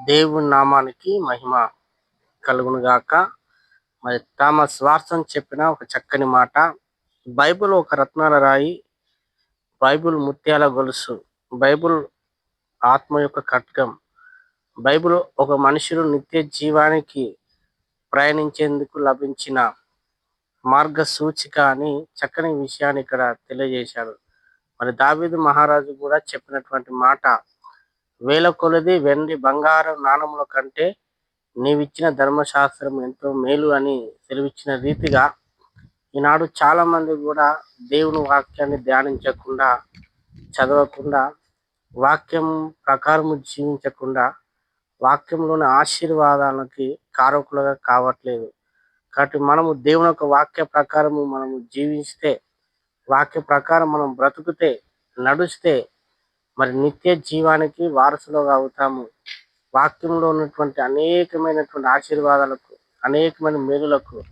దేవుని నామానికి మహిమ కలుగునుగాక. మరి థామస్ స్వార్థం చెప్పిన ఒక చక్కని మాట బైబిల్ ఒక రత్నాల రాయి బైబిల్ ముత్యాల గొలుసు బైబిల్ ఆత్మ యొక్క ఖడ్గం బైబిల్ ఒక మనుషులు నిత్య జీవానికి ప్రయాణించేందుకు లభించిన మార్గ సూచిక అని చక్కని విషయాన్ని ఇక్కడ తెలియజేశారు. మరి దావీదు మహారాజు కూడా చెప్పినటువంటి మాట వేల కొలది వెండి బంగారం నాణముల కంటే నీవిచ్చిన ధర్మశాస్త్రం ఎంతో మేలు అని సెలవిచ్చిన రీతిగా ఈనాడు చాలామంది కూడా దేవుని వాక్యాన్ని ధ్యానించకుండా చదవకుండా వాక్యం ప్రకారం జీవించకుండా వాక్యంలోని ఆశీర్వాదాలకి కారకులుగా కావట్లేదు. కాబట్టి మనము దేవుని యొక్క వాక్య ప్రకారము మనము జీవిస్తే వాక్య ప్రకారం మనం బ్రతుకుతే నడుస్తే మరి నిత్య జీవానికి వారసులుగా అవుతాము. వాక్యంలో ఉన్నటువంటి అనేకమైనటువంటి ఆశీర్వాదాలకు అనేకమైన మేలులకు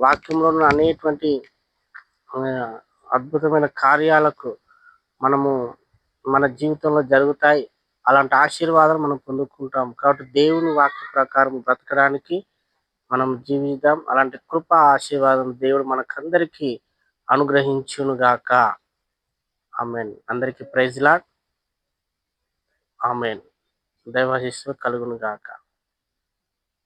వాక్యంలో ఉన్న అనేటువంటి అద్భుతమైన కార్యాలకు మనము మన జీవితంలో జరుగుతాయి. అలాంటి ఆశీర్వాదాలు మనం పొందుకుంటాం. కాబట్టి దేవుని వాక్య ప్రకారం బ్రతకడానికి మనం జీవిద్దాం. అలాంటి కృప ఆశీర్వాదం దేవుడు మనకందరికీ అనుగ్రహించునుగాక. I amen. అందరికీ ప్రైజ్ లాడ్. ఆమెన్. దైవాశిస్సు కలుగును గాక